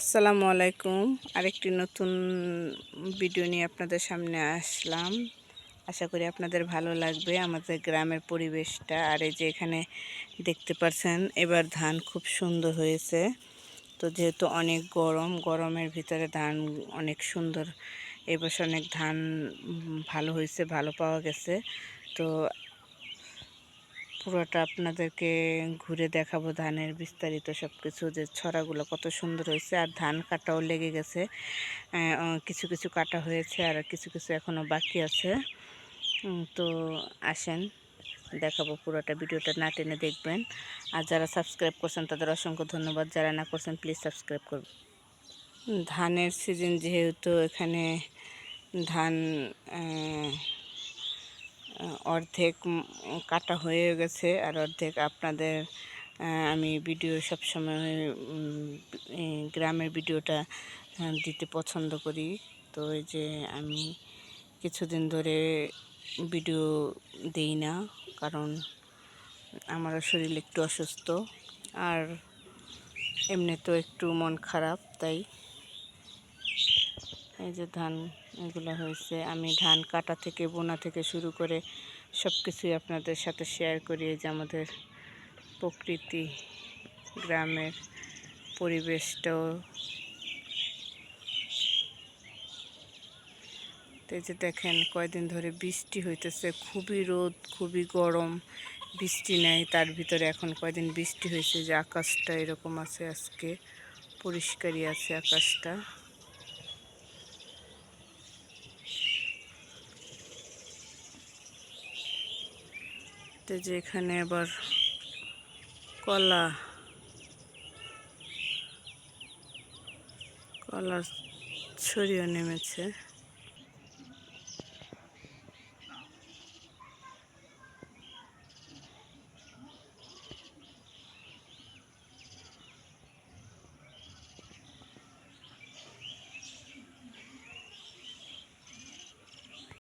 আসসালামু আলাইকুম। আরেকটি নতুন ভিডিও নিয়ে আপনাদের সামনে আসলাম। আশা করি আপনাদের ভালো লাগবে। আমাদের গ্রামের পরিবেশটা আর এই যে এখানে দেখতে পাচ্ছেন, এবার ধান খুব সুন্দর হয়েছে। তো যেহেতু অনেক গরম, গরমের ভিতরে ধান অনেক সুন্দর। এবছর অনেক ধান ভালো হয়েছে, ভালো পাওয়া গেছে। তো পুরোটা আপনাদেরকে ঘুরে দেখাবো ধানের বিস্তারিত সব কিছু যে ছড়াগুলো কত সুন্দর হয়েছে আর ধান কাটাও লেগে গেছে। কিছু কিছু কাটা হয়েছে আর কিছু কিছু এখনও বাকি আছে। তো আসেন, দেখাবো পুরোটা ভিডিওটা না টেনে দেখবেন। আর যারা সাবস্ক্রাইব করছেন তাদের অসংখ্য ধন্যবাদ, যারা না করছেন প্লিজ সাবস্ক্রাইব করবেন। ধানের সিজন যেহেতু এখানে ধান অর্ধেক কাটা হয়ে গেছে আর অর্ধেক আপনাদের আমি ভিডিও সবসময় গ্রামের ভিডিওটা দিতে পছন্দ করি। তো এই যে আমি কিছুদিন ধরে ভিডিও দেই না, কারণ আমার শরীর একটু অসুস্থ। আর এমনি তো একটু মন খারাপ, তাই এই যে ধান, এগুলো হয়েছে। আমি ধান কাটা থেকে, বোনা থেকে শুরু করে সব কিছুই আপনাদের সাথে শেয়ার করি। এই যে আমাদের প্রকৃতি, গ্রামের পরিবেশটাও। এই যে দেখেন, কয়দিন ধরে বৃষ্টি হইতেছে। খুবই রোদ, খুবই গরম, বৃষ্টি নেই। তার ভিতরে এখন কয়দিন বৃষ্টি হয়েছে যে আকাশটা এরকম আছে, আজকে পরিষ্কারই আছে আকাশটা। তো যে এখানে আবার কলা কলার ছড়িয়ে নেমেছে।